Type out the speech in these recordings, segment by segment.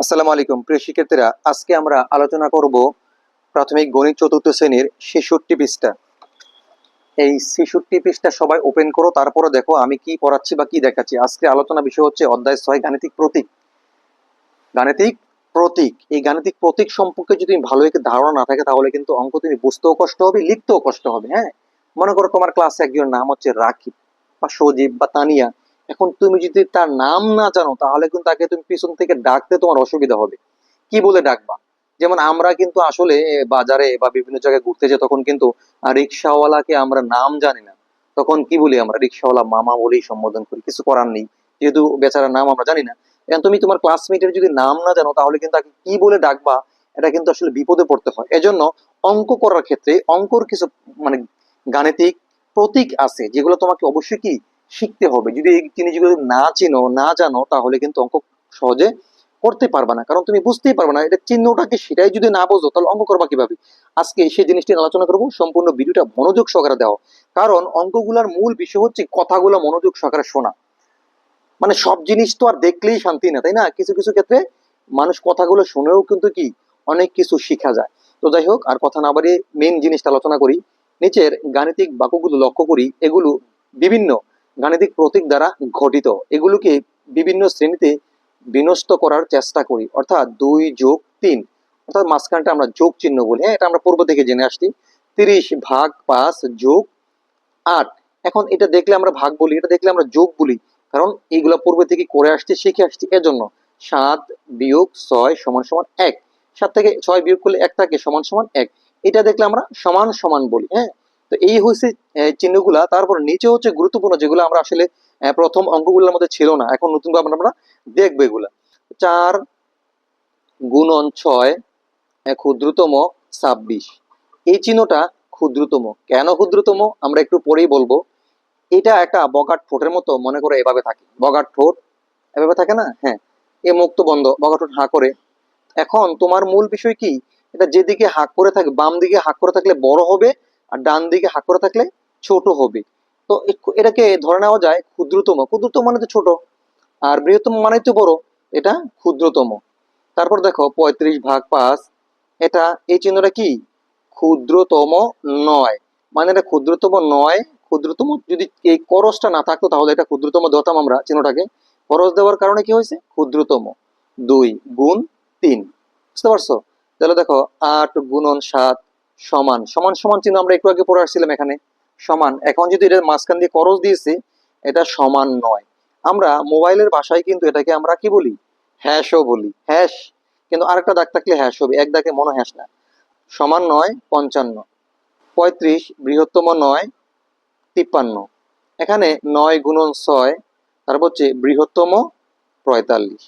আসসালামু আলাইকুম। প্রিয় শিক্ষার্থীরা, আজকে আমরা আলোচনা করব প্রাথমিক গণিত চতুর্থ শ্রেণির ছেষট্টি পৃষ্ঠা। এই ছেষট্টি পৃষ্ঠা সবাই ওপেন করো, তারপরে দেখো আমি কি পড়াচ্ছি বা কি দেখাচ্ছি। আজকে আলোচনা বিষয় হচ্ছে অধ্যায় ছয়, গাণিতিক প্রতীক। গাণিতিক প্রতীক, এই গাণিতিক প্রতীক সম্পর্কে যদি ভালো একটি ধারণা না থাকে, তাহলে কিন্তু অঙ্ক তুমি বুঝতেও কষ্ট হবে, লিখতেও কষ্ট হবে হ্যাঁ? মনে করো তোমার ক্লাসে একজন নাম হচ্ছে রাকিব বা সজীব বা তানিয়া। এখন তুমি যদি তার নাম না জানো, তাহলে কিন্তু তাকে তুমি পিছন থেকে ডাকতে তোমার অসুবিধা হবে। কি বলে ডাকবা? যেমন আমরা কিন্তু আসলে বাজারে বা বিভিন্ন জায়গায় ঘুরতে যাই, তখন কিন্তু রিক্সাওয়ালাকে আমরা নাম জানি না। তখন কি বলি আমরা? রিক্সাওয়ালা, মামা বলেই সম্বোধন করি, কিছু করার নেই। যেহেতু বেচারার নাম আমরা জানি না। এখন তুমি তোমার ক্লাসমেটের যদি নাম না জানো, তাহলে কিন্তু তাকে কি বলে ডাকবা? এটা কিন্তু আসলে বিপদে পড়তে হয়। এজন্য অঙ্ক করার ক্ষেত্রে, অঙ্কর কিছু মানে গাণিতিক প্রতীক আছে, যেগুলো তোমাকে অবশ্যই কি শিখতে হবে। যদি এই জিনিসগুলো না চিনো, না জানো, তাহলে কিন্তু অঙ্ক সহজে করতে পারবে না। কারণ তুমি বুঝতেই পারবে না, এটা চিহ্নটা কি সেটাই যদি না বোঝো, তাহলে অঙ্ক করবা কীভাবে? আজকে সেই জিনিসটি আলোচনা করব, সম্পূর্ণ ভিডিওটা মনোযোগ সহকারে দেওয়া। কারণ অঙ্কগুলার মূল বিষয় হচ্ছে কথাগুলো মনোযোগ সহকারে শোনা। মানে সব জিনিস তো আর দেখলেই শান্তি না, তাই না? কিছু কিছু ক্ষেত্রে মানুষ কথাগুলো শুনেও কিন্তু কি, অনেক কিছু শিখা যায়। তো যাই হোক, আর কথা না বাড়িয়ে মেন জিনিসটা আলোচনা করি। নিচের গাণিতিক বাক্যগুলো লক্ষ্য করি, এগুলো বিভিন্ন গাণিতিক প্রতীক দ্বারা ঘটিত এগুলোকে বিভিন্ন শ্রেণীতে বিনষ্ট করার চেষ্টা করি। অর্থাৎ দুই যোগ তিন। অর্থাৎ মাঝখানটা আমরা যোগ চিহ্ন বলি। হ্যাঁ এটা আমরা পূর্ব থেকে জেনে আসছি। তিরিশ ভাগ পাঁচ যোগ আট। এখন এটা দেখলে আমরা ভাগ বলি, এটা দেখলে আমরা যোগ বলি। কারণ এইগুলা পূর্বে থেকে করে আসছি, শিখে আসছি। এজন্য সাত বিয়োগ ছয় সমান সমান এক। সাত থেকে ছয় বিয়োগ করলে এক থাকে, সমান সমান এক। এটা দেখলে আমরা সমান সমান বলি। হ্যাঁ তো এই আহ, চিহ্নগুলা। তারপর নিচে হচ্ছে গুরুত্বপূর্ণ যেগুলো আমরা আসলে প্রথম অঙ্কগুলোর মধ্যে ছিল না। এখন নতুন ভাবে আমরা দেখব এগুলা। চার গুণন ছয় ক্ষুদ্রতম ছাব্বিশ। এই চিহ্নটা ক্ষুদ্রতম। কেন ক্ষুদ্রতম? আমরা একটু পরেই বলব। এটা একটা বগাট ঠোঁটের মতো মনে করে এভাবে থাকে। বগাট ঠোঁট এভাবে থাকে না? হ্যাঁ। এ মুক্ত বন্ধ বগাট ঠোঁট হাঁ করে। এখন তোমার মূল বিষয় কি? এটা যেদিকে হাঁক করে থাকে বাম দিকে হাঁক করে থাকলে বড় হবে আর ডান দিকে হাঁক করে থাকলে ছোট হবে। তো এটাকে ধরে নেওয়া যায় ক্ষুদ্রতম। ক্ষুদ্রতম মানে তো ছোট। আর বৃহত্তম মানে তো বড়। এটা ক্ষুদ্রতম। তারপর দেখো, পঁয়ত্রিশ ভাগ পাঁচ। এটা, এই চিহ্নটা কি? ক্ষুদ্রতম নয়। মানে এটা ক্ষুদ্রতম নয়। ক্ষুদ্রতম যদি এই করসটা না থাকতো, তাহলে এটা ক্ষুদ্রতম দিতাম আমরা চিহ্নটাকে। খরচ দেওয়ার কারণে কি হয়েছে? ক্ষুদ্রতম। দুই গুণ তিন। বুঝতে পারছ? তাহলে দেখো, আট গুণন সাত সমান সমান সমান চিহ্ন আমরা একটু আগে পড়ে আসছিলাম এখানে। সমান, এখন যদি এটা মাঝখান দিয়ে করস দিয়েছি, এটা সমান নয়। আমরা মোবাইলের ভাষায় কিন্তু এটাকে আমরা কি বলি? হ্যাশও বলি। হ্যাশ, কিন্তু আরেকটা দাগ থাকলে হ্যাশ হবে। এক দাগে মনো হ্যাশ না। সমান নয়, পঞ্চান্ন। পঁয়ত্রিশ, বৃহত্তম নয়, তিপ্পান্ন। এখানে নয় গুণন ছয়, তারপর হচ্ছে বৃহত্তম পঁয়তাল্লিশ।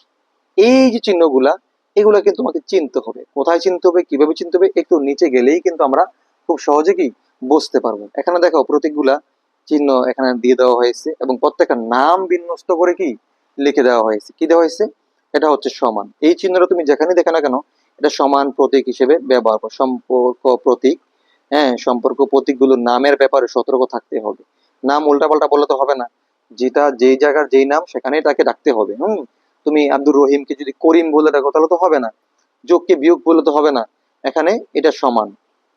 এই যে চিহ্নগুলা এগুলা কিন্তু তোমাকে চিনতে হবে। কোথায় চিনতে হবে, কীভাবে চিনতে হবে, একটু নিচে গেলেই কিন্তু আমরা খুব সহজে কি বুঝতে পারব। এখানে দেখো প্রতীকগুলা চিহ্ন এখানে দিয়ে দেওয়া হয়েছে এবং প্রত্যেকটা নাম বিন্যস্ত করে কি লিখে দেওয়া হয়েছে। কি দেওয়া হয়েছে? এটা হচ্ছে সমান। এই চিহ্নটা তুমি যেখানে দেখো না কেন, এটা সমান প্রতীক হিসেবে ব্যবহার করো। সম্পর্ক প্রতীক হ্যাঁ সম্পর্ক প্রতীকগুলোর নামের ব্যাপারে সতর্ক থাকতে হবে। নাম উল্টাপাল্টা বললে তো হবে না। যেটা যেই জায়গার যেই নাম, সেখানেই তাকে ডাকতে হবে। হুম? তুমি আব্দুর রহিমকে যদি করিম বলে ডাকো তাহলে তো হবে না। যোগকে বিয়োগ বলে তো হবে না। এখানে এটা সমান।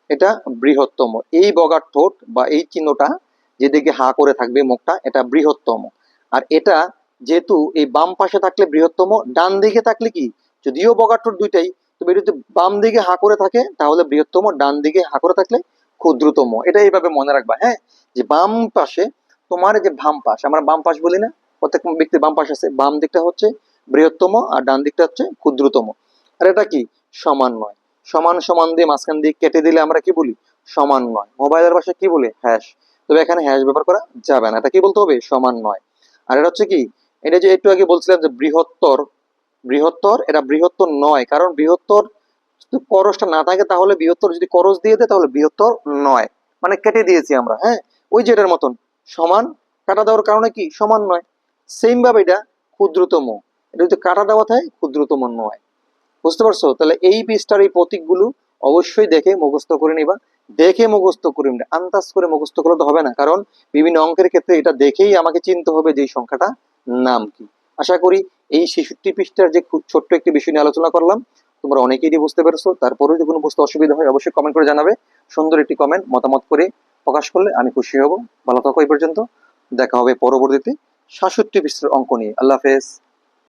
এটা বৃহত্তম। এই বগার ঠোঁট বা এই চিহ্নটা যেদিকে হা করে থাকবে মুখটা, এটা বৃহত্তম। আর এটা যেহেতু এই বাম পাশে থাকলে বৃহত্তম, ডান দিকে থাকলে কি? যদিও বগার ঠোঁট দুইটাই এটা যদি বাম দিকে হা করে থাকে, তাহলে বৃহত্তম, ডান দিকে হা করে থাকলে ক্ষুদ্রতম। এটা এইভাবে মনে রাখবা হ্যাঁ? যে বাম পাশে তোমার যে বাম পাশ, আমরা বাম পাশ বলি না, প্রত্যেক ব্যক্তির বাম পাশ আছে, বাম দিকটা হচ্ছে বৃহত্তম আর ডান দিকটা হচ্ছে ক্ষুদ্রতম। আর এটা কি? সমান নয়। সমান সমান দিয়ে মাঝখান দিয়ে কেটে দিলে আমরা কি বলি? সমান নয়। মোবাইলের ভাষায় কি বলি? হ্যাশ। তবে এখানে হ্যাশ ব্যবহার করা যাবে না। এটা কি বলতে হবে? সমান নয়। আর এটা হচ্ছে কি? এটা যে একটু আগে বলছিলাম যে বৃহত্তর বৃহত্তর এটা বৃহত্তর নয়। কারণ বৃহত্তর করসটা না থাকে তাহলে বৃহত্তর যদি করস দিয়ে দেয় তাহলে বৃহত্তর নয়। মানে কেটে দিয়েছি আমরা হ্যাঁ? ওই যে এটার মতন। সমান কাটা দেওয়ার কারণে কি? সমান নয়। সেম ভাবে এটা ক্ষুদ্রতম। এটা যদি কাটা দেওয়া থাকে ক্ষুদ্রতম নয়। বুঝতে পারছ? তাহলে এই পৃষ্ঠার এই প্রতীকগুলো অবশ্যই দেখে মুখস্থ করে নিবা। দেখে মুখস্থ করে নিবা। আন্দাজ করে মুখস্থ করলে তো হবে না, কারণ বিভিন্ন অঙ্কের ক্ষেত্রে এটা দেখেই আমাকে চিনতে হবে যে সংখ্যাটা নাম কি। আশা করি এই ছেষট্টি পৃষ্ঠার যে ছোট্ট একটি বিষয় নিয়ে আলোচনা করলাম, তোমরা অনেকেই বুঝতে পেরেছ। তারপরেও যদি কোনো বুঝতে অসুবিধা হয়, অবশ্যই কমেন্ট করে জানাবে। সুন্দর একটি কমেন্ট মতামত করে প্রকাশ করলে আমি খুশি হব। ভালো থাকো এই পর্যন্ত। দেখা হবে পরবর্তীতে সাতষট্টি পৃষ্ঠার অঙ্ক নিয়ে। আল্লাহ হাফেজ।